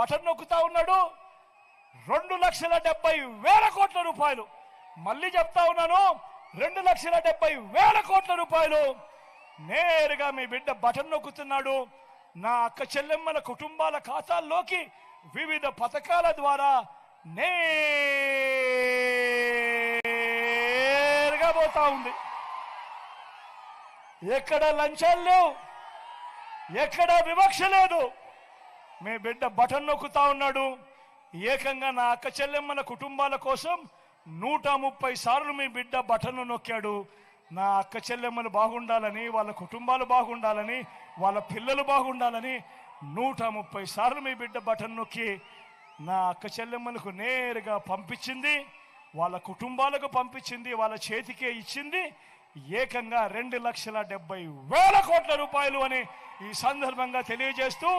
Button నొక్కుతా ఉన్నాడు. రెండు లక్షల డెబ్బై వేల కోట్ల రూపాయలు. మళ్ళీ చెప్తా ఉన్నాను రెండు లక్షల డెబ్బై వేల కోట్ల రూపాయలు. నేరుగా మీ బిడ్డ బటన్ నొక్కుతున్నాడు. నా అక్క చెల్లెమ్మల కుటుంబాల ఖాతాల్లోకి వివిధ పథకాల ద్వారా నేరుగా పోతా ఉంది. ఎక్కడ లంచాలు లేవు ఎక్కడ వివక్ష లేదు. మీ బిడ్డ బటన్ నొక్కుతా ఉన్నాడు. ఏకంగా నా అక్క చెల్లెమ్మల కుటుంబాల కోసం నూట ముప్పై సార్లు మీ బిడ్డ బటన్ను నొక్కాడు. నా అక్క చెల్లెమ్మలు బాగుండాలని వాళ్ళ కుటుంబాలు బాగుండాలని వాళ్ళ పిల్లలు బాగుండాలని నూట ముప్పై సార్లు మీ బిడ్డ బటన్ నొక్కి నా అక్క చెల్లెమ్మలకు నేరుగా పంపించింది. వాళ్ళ కుటుంబాలకు పంపించింది వాళ్ళ చేతికే ఇచ్చింది. ఏకంగా రెండు లక్షల డెబ్బై వేల కోట్ల రూపాయలు అని ఈ సందర్భంగా తెలియజేస్తూ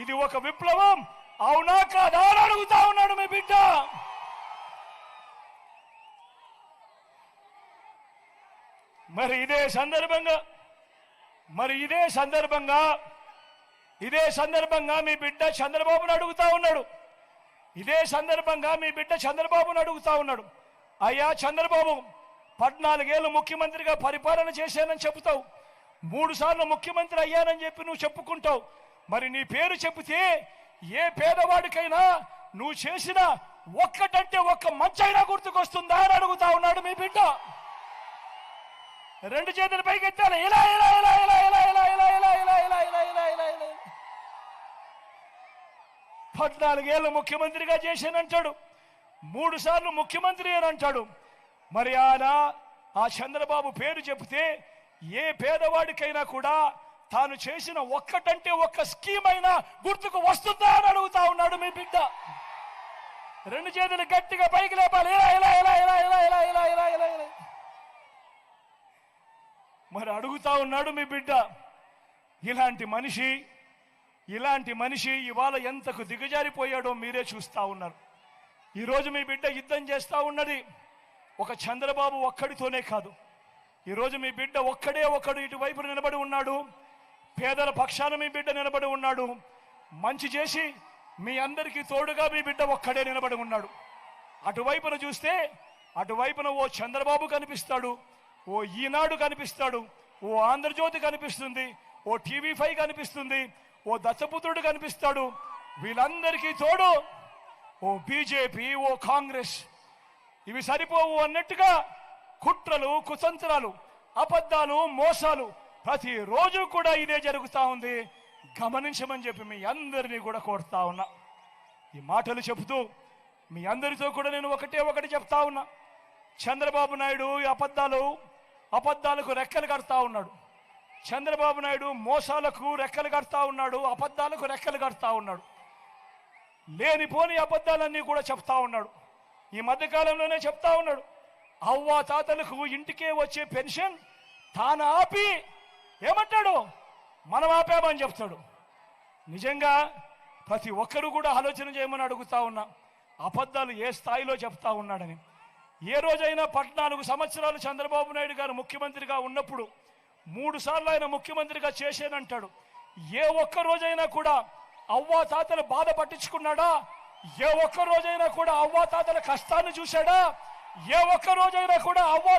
ఇది ఒక విప్లవం. అవునా కాదా అని అడుగుతా ఉన్నాడు మీ బిడ్డ. మరి ఇదే సందర్భంగా మరి ఇదే సందర్భంగా ఇదే సందర్భంగా మీ బిడ్డ చంద్రబాబును అడుగుతా ఉన్నాడు. ఇదే సందర్భంగా మీ బిడ్డ చంద్రబాబును అడుగుతా ఉన్నాడు. అయ్యా చంద్రబాబు పద్నాలుగేళ్ళు ముఖ్యమంత్రిగా పరిపాలన చేశానని చెబుతావు. మూడు సార్లు ముఖ్యమంత్రి అయ్యానని చెప్పి నువ్వు చెప్పుకుంటావు. మరి నీ పేరు చెబితే ఏ పేదవాడికైనా నువ్వు చేసిన ఒక్కటంటే ఒక్క మంచైనా గుర్తుకొస్తుందా అని అడుగుతా ఉన్నాడు మీ బిడ్డ రెండు చేతుల పైకి ఎత్తాలి ఇలా ఇలా ఇలా ఇలా ఇలా ఇలా ఇలా ఇలా ఇలా ఇలా ఇలా ఇలా ఇలా ఇలా పద్నాలుగేళ్ళు ముఖ్యమంత్రిగా చేశానంటాడు మూడు సార్లు ముఖ్యమంత్రి అని అంటాడు మరి ఆయన ఆ చంద్రబాబు పేరు చెబితే ఏ పేదవాడికైనా కూడా తాను చేసిన ఒక్కటంటే ఒక్క స్కీమ్ అయినా గుర్తుకు వస్తుందా అని అడుగుతా ఉన్నాడు మీ బిడ్డ. రెండు చేతులు గట్టిగా పైకి లేపాలి. ఇలా ఇలా ఇలా ఇలా ఇలా ఇలా ఇలా ఇలా ఇలా ఇలా. మరి అడుగుతా ఉన్నాడు మీ బిడ్డ. ఇలాంటి మనిషి ఇలాంటి మనిషి ఇవాళ ఎంతకు దిగజారిపోయాడో మీరే చూస్తా ఉన్నారు. ఈరోజు మీ బిడ్డ యుద్ధం చేస్తూ ఉన్నది ఒక చంద్రబాబు ఒక్కడితోనే కాదు. ఈరోజు మీ బిడ్డ ఒక్కడే ఒక్కడు ఇటువైపు నిలబడి ఉన్నాడు. పేదల పక్షాన మీ బిడ్డ నిలబడి ఉన్నాడు. మంచి చేసి మీ అందరికీ తోడుగా మీ బిడ్డ ఒక్కడే నిలబడి ఉన్నాడు. అటువైపున చూస్తే అటువైపున ఓ చంద్రబాబు కనిపిస్తాడు ఓ ఈనాడు కనిపిస్తాడు ఓ ఆంధ్రజ్యోతి కనిపిస్తుంది ఓ టీవీ ఫైవ్ కనిపిస్తుంది ఓ దత్తపుత్రుడు కనిపిస్తాడు. వీళ్ళందరికీ తోడు ఓ బీజేపీ ఓ కాంగ్రెస్. ఇవి సరిపోవు అన్నట్టుగా కుట్రలు కుతంత్రాలు అబద్ధాలు మోసాలు ప్రతిరోజు కూడా ఇదే జరుగుతూ ఉంది. గమనించమని చెప్పి మీ అందరినీ కూడా కోరుతా ఉన్నా. ఈ మాటలు చెబుతూ మీ అందరితో కూడా నేను ఒకటే ఒకటి చెప్తా ఉన్నా. చంద్రబాబు నాయుడు ఈ అబద్ధాలు అబద్ధాలకు రెక్కలు కడతా ఉన్నాడు. చంద్రబాబు నాయుడు మోసాలకు రెక్కలు కడతా ఉన్నాడు అబద్ధాలకు రెక్కలు కడతా ఉన్నాడు. లేనిపోని అబద్ధాలన్నీ కూడా చెప్తా ఉన్నాడు. ఈ మధ్యకాలంలోనే చెప్తా ఉన్నాడు. అవ్వ తాతలకు ఇంటికే వచ్చే పెన్షన్ తాను ఆపి ఏమంటాడు? మనం ఆపామని చెప్తాడు. నిజంగా ప్రతి ఒక్కరు కూడా ఆలోచన చేయమని అడుగుతా ఉన్నా. అబద్ధాలు ఏ స్థాయిలో చెప్తా ఉన్నాడని. ఏ రోజైనా పద్నాలుగు సంవత్సరాలు చంద్రబాబు నాయుడు గారు ముఖ్యమంత్రిగా ఉన్నప్పుడు మూడు సార్లు ఆయన ముఖ్యమంత్రిగా చేసేనంటాడు ఏ ఒక్క రోజైనా కూడా అవ్వా తాతలు బాధ పట్టించుకున్నాడా? ఏ ఒక్క రోజైనా కూడా అవ్వా తాతల కష్టాన్ని చూశాడా? ఏ ఒక్క రోజైనా కూడా అవ్వా